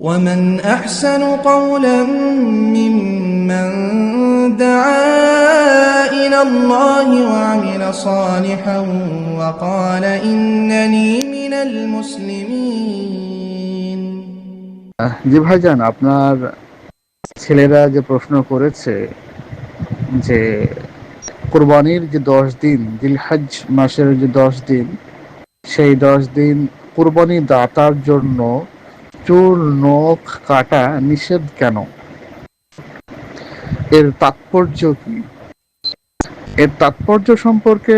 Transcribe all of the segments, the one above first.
ومن أحسن قولا ممن دعا إلى الله وعمل صالحا وقال إنني من المسلمين আহ, জি ভাইজান আপনার ছেলেরা যে প্রশ্ন করেছে যে কোরবানির যে দশ দিন দিলহাজ মাসের যে দশ দিন সেই দশ দিন কোরবানি দাতার জন্য চুল নখ কাটা নিষেধ কেন? এর তাৎপর্য কি? এর তাৎপর্য সম্পর্কে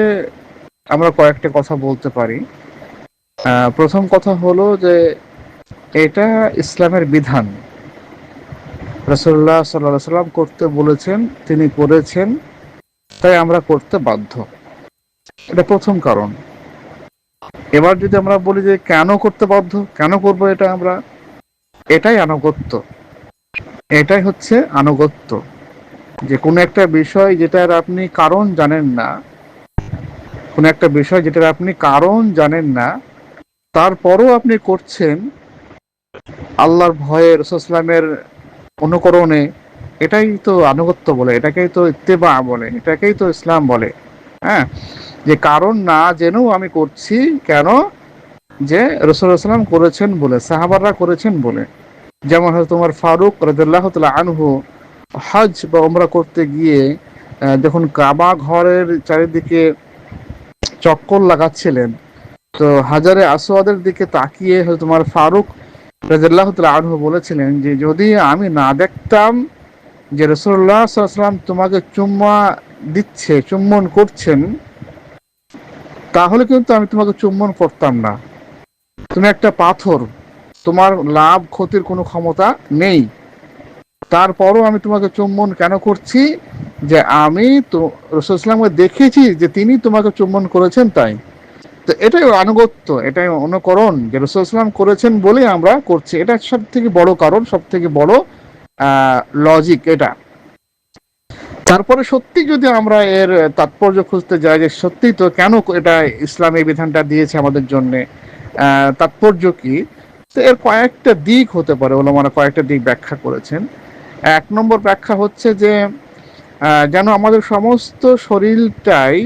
আমরা কয়েকটা কথা বলতে পারি। প্রথম কথা হলো যে এটা ইসলামের বিধান। রসুল্লাহ সাল্লাহ সাল্লাম করতে বলেছেন, তিনি করেছেন, তাই আমরা করতে বাধ্য। এটা প্রথম কারণ। এবার যদি আমরা বলি যে কেন করতে বাধ্য, কেন করব এটা আমরা এটাই আনুগত্য। এটাই হচ্ছে আনুগত্য। যে কোনো একটা বিষয় যেটার আপনি কারণ জানেন না, কোনো একটা বিষয় যেটার আপনি কারণ জানেন না, তারপরও আপনি করছেন আল্লাহর ভয়ে রসুলামের অনুকরণে, এটাই তো আনুগত্য বলে, এটাকেই তো ইত্তেবা বলে, এটাকেই তো ইসলাম বলে। হ্যাঁ? যে কারণ না জেনেও আমি করছি, কেন? যে রসুলাম করেছেন বলে সাহাবাররা করেছেন বলে। যেমন হয়তো তোমার ফারুক তাআলা আনহু হজ বা ওমরা করতে গিয়ে যখন কাবা ঘরের চারিদিকে চক্কর লাগাচ্ছিলেন, তো হাজারে আসওয়াদের দিকে তাকিয়ে হয়তো তোমার ফারুক রাজিয়াল্লাহ আনহু বলেছিলেন যে, যদি আমি না দেখতাম যে রসুল্লাহ সাল্লাম তোমাকে চুম্মা দিচ্ছে, চুম্বন করছেন, তাহলে কিন্তু আমি তোমাকে চুম্বন করতাম না। তুমি একটা পাথর, তোমার লাভ, ক্ষতির কোনো ক্ষমতা নেই। তারপরও আমি তোমাকে চুম্বন কেন করছি? যে আমি তো রসুল ইসলামকে দেখেছি যে তিনি তোমাকে চুম্বন করেছেন তাই। তো এটাই আনুগত্য, এটাই অনুকরণ যে রসুল ইসলাম করেছেন বলে আমরা করছি। এটা সব থেকে বড় কারণ সব থেকে বড় লজিক এটা। তারপরে সত্যি যদি আমরা এর তাৎপর্য খুঁজতে যাই যে সত্যি তো কেন এটা ইসলাম বিধানটা দিয়েছে আমাদের জন্য? তাৎপর্য কি? তো এর কয়েকটা দিক হতে পারে, ওলামারা কয়েকটা দিক ব্যাখ্যা করেছেন। এক নম্বর ব্যাখ্যা হচ্ছে যে যেন আমাদের সমস্ত শরীরটাই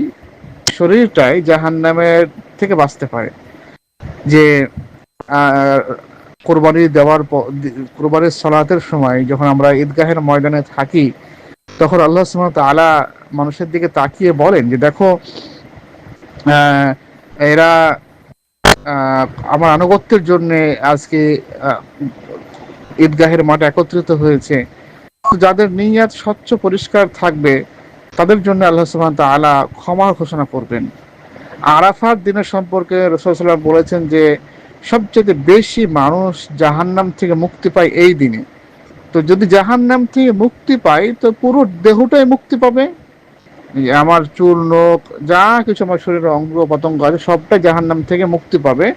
শরীরটাই জাহান্নামের থেকে বাঁচতে পারে। যে কোরবানি দেওয়ার কোরবানির সলাতের সময় যখন আমরা ঈদগাহের ময়দানে থাকি, তখন আল্লাহ তাআলা মানুষের দিকে তাকিয়ে বলেন যে, দেখো এরা আমার আনুগত্যের জন্য আজকে ঈদগাহের মাঠে একত্রিত হয়েছে। যাদের নিয়াত স্বচ্ছ, পরিষ্কার থাকবে, তাদের জন্য আল্লাহ সুবহান তাআলা ক্ষমা ঘোষণা করবেন। আরাফাত দিনের সম্পর্কে রসুলাম বলেছেন যে, সবচেয়ে বেশি মানুষ জাহান্নাম থেকে মুক্তি পায় এই দিনে। তো যদি জাহান্নাম থেকে মুক্তি পায়, তো পুরো দেহটাই মুক্তি পাবে। আমার চুল, নখ, যা কিছু আমার শরীরের অঙ্গ পতঙ্গ আছে, সবটাই জাহান্নাম থেকে মুক্তি পাবে।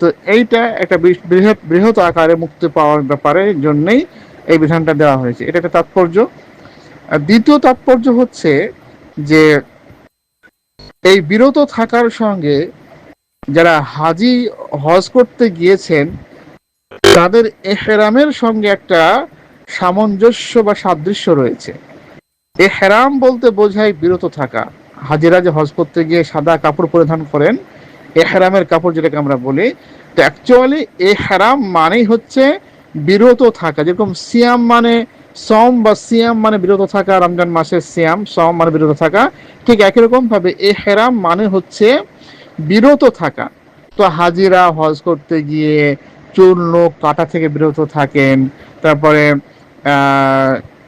তো এইটা একটা বৃহৎ বৃহৎ আকারে মুক্তি পাওয়ার ব্যাপারে জন্যই এই বিধানটা দেওয়া হয়েছে। এটা একটা তাৎপর্য। দ্বিতীয় তাৎপর্য হচ্ছে যে এই বিরত থাকার সঙ্গে যারা হাজি হজ করতে গিয়েছেন, তাদের এহরামের সঙ্গে একটা সামঞ্জস্য বা সাদৃশ্য রয়েছে। এহরাম বলতে বোঝায় বিরত থাকা। হাজিরা যে হজ করতে গিয়ে সাদা কাপড় পরিধান করেন এ এহরামের কাপড় যেটাকে আমরা বলি, তো অ্যাকচুয়ালি এ এহরাম মানেই হচ্ছে বিরত থাকা। যেরকম সিয়াম মানে সম বা সিয়াম মানে বিরত থাকা, রমজান মাসের সিয়াম সম মানে বিরত থাকা। ঠিক একই রকম ভাবে এহরাম মানে হচ্ছে বিরত থাকা। তো হাজিরা হজ করতে গিয়ে নখ, কাটা থেকে বিরত থাকেন, তারপরে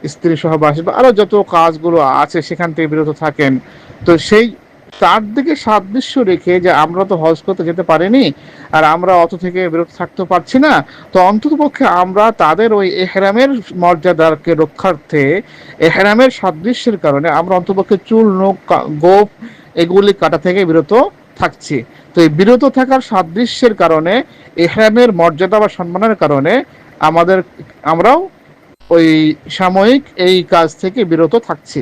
স্ত্রী সহবাস বা আরও যত কাজগুলো আছে, সেখান থেকে বিরত থাকেন। তো সেই, তার দিকে সাদৃশ্য রেখে যে আমরা তো হজ করতে যেতে পারিনি, আর আমরা অত থেকে বিরত থাকতে পারছি না, তো অন্তত পক্ষে আমরা তাদের ওই এহরামের মর্যাদাকে রক্ষার্থে, এহরামের সাদৃশ্যের কারণে আমরা অন্তপক্ষে চুল, নখ, কা- গোপ এগুলি কাটা থেকে বিরত থাকছি। তো এই বিরত থাকার সাদৃশ্যের কারণে, এহরামের মর্যাদা বা সম্মানের কারণে আমাদের, আমরাও ওই সাময়িক এই কাজ থেকে বিরত থাকছি।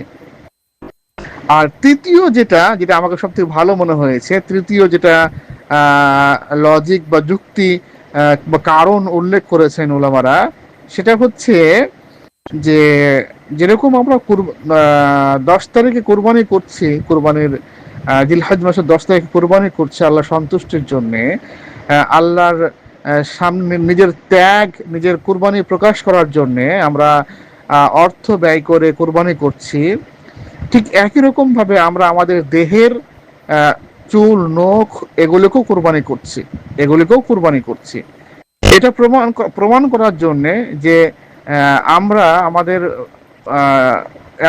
আর তৃতীয় যেটা যেটা আমাকে সব থেকে ভালো মনে হয়েছে, তৃতীয় যেটা লজিক বা যুক্তি বা কারণ উল্লেখ করেছেন ওলামারা সেটা হচ্ছে যে যেরকম আমরা দশ তারিখে কোরবানি করছি, কোরবানির জিলহজ মাসের দশ তারিখে কোরবানি করছি আল্লাহ সন্তুষ্টির জন্যে আল্লাহর সামনে নিজের ত্যাগ, নিজের কুরবানি প্রকাশ করার জন্যে আমরা অর্থ ব্যয় করে কোরবানি করছি। ঠিক একই রকম ভাবে আমরা আমাদের দেহের চুল, নখ এগুলোকেও কোরবানি করছি, এগুলিকেও কোরবানি করছি। এটা প্রমাণ প্রমাণ করার জন্যে যে আমরা আমাদের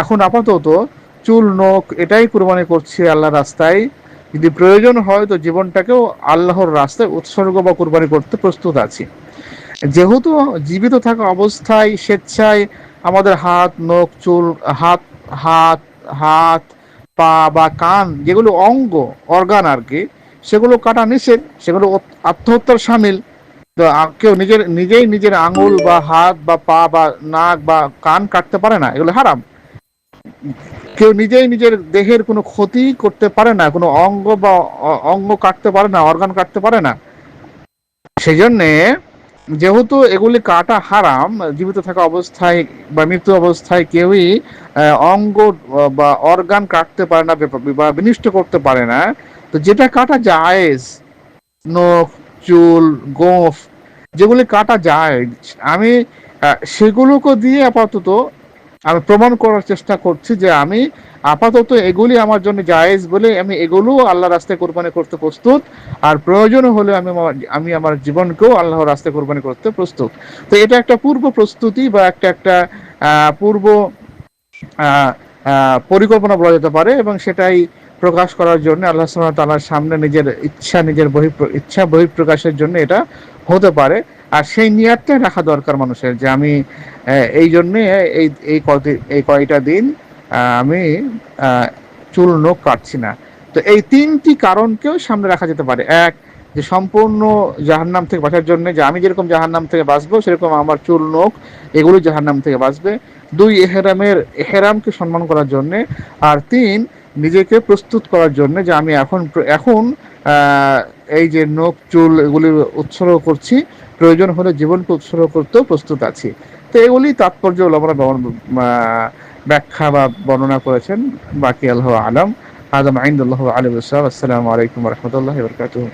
এখন আপাতত চুল, নখ এটাই কোরবানি করছি আল্লাহ রাস্তায়। যদি প্রয়োজন হয় তো জীবনটাকেও আল্লাহর রাস্তায় উৎসর্গ বা কোরবানি করতে প্রস্তুত আছি। যেহেতু জীবিত থাকা অবস্থায় স্বেচ্ছায় আমাদের হাত, নখ, চুল, হাত হাত হাত, পা বা কান যেগুলো অঙ্গ, অর্গান আর কি, সেগুলো কাটা নিষেধ, সেগুলো আত্মহত্যার সামিল। তো কেউ নিজের, নিজেই নিজের আঙুল বা হাত বা পা বা নাক বা কান কাটতে পারে না, এগুলো হারাম। কেউ নিজেই নিজের দেহের কোনো ক্ষতি করতে পারে না, কোনো অঙ্গ বা অঙ্গ কাটতে পারে না, অর্গান কাটতে পারে না। সেই জন্যে যেহেতু এগুলি কাটা হারাম, জীবিত থাকা অবস্থায় বা মৃত্যু অবস্থায় কেউই অঙ্গ বা অর্গান কাটতে পারে না বা- বা বিনিষ্ট করতে পারে না, তো যেটা কাটা জায়েজ, নখ, চুল, গোফ, যেগুলি কাটা যায়, আমি সেগুলোকে দিয়ে আপাতত আমি প্রমাণ করার চেষ্টা করছি যে আমি আপাতত এগুলি আমার জন্য জায়েজ বলে আমি এগুলো আল্লাহ রাস্তায় কোরবানি করতে প্রস্তুত। আর প্রয়োজন হলে আমি আমি আমার জীবনকেও আল্লাহর রাস্তায় কোরবানি করতে প্রস্তুত। তো এটা একটা পূর্ব প্রস্তুতি বা একটা একটা পূর্ব পরিকল্পনা বলা যেতে পারে এবং সেটাই প্রকাশ করার জন্য আল্লাহ তাআলার সামনে নিজের ইচ্ছা, নিজের বহি ইচ্ছা বহিঃপ্রকাশের জন্য এটা হতে পারে। আর সেই নিয়াতটাই রাখা দরকার মানুষের যে আমি এই জন্যে এই এই কয়টি, এই কয়টা দিন আমি চুল নখ কাটছি না। তো এই তিনটি কারণকেও সামনে রাখা যেতে পারে। এক, যে সম্পূর্ণ জাহান্নাম থেকে বাঁচার জন্য যে আমি যেরকম জাহান্নাম থেকে বাঁচবো, সেরকম আমার চুল নখ এগুলো জাহান্নাম থেকে বাঁচবে। দুই, এহেরামের, এহেরামকে সম্মান করার জন্যে। আর তিন নিজেকে প্রস্তুত করার জন্য যে আমি এখন এখন এই যে নখ, চুল এগুলি উৎসর্গ করছি, প্রয়োজন হলে জীবনকে উৎসর্গ করতেও প্রস্তুত আছি। তো এগুলি তাৎপর্য আমরা ব্যাখ্যা বা বর্ণনা করেছেন। বাকি আল্লাহ আলম। আদম আইন্দুল্লাহ আলী আসসালামু আলাইকুম রহমতুল্লাহ বরকাতুহ।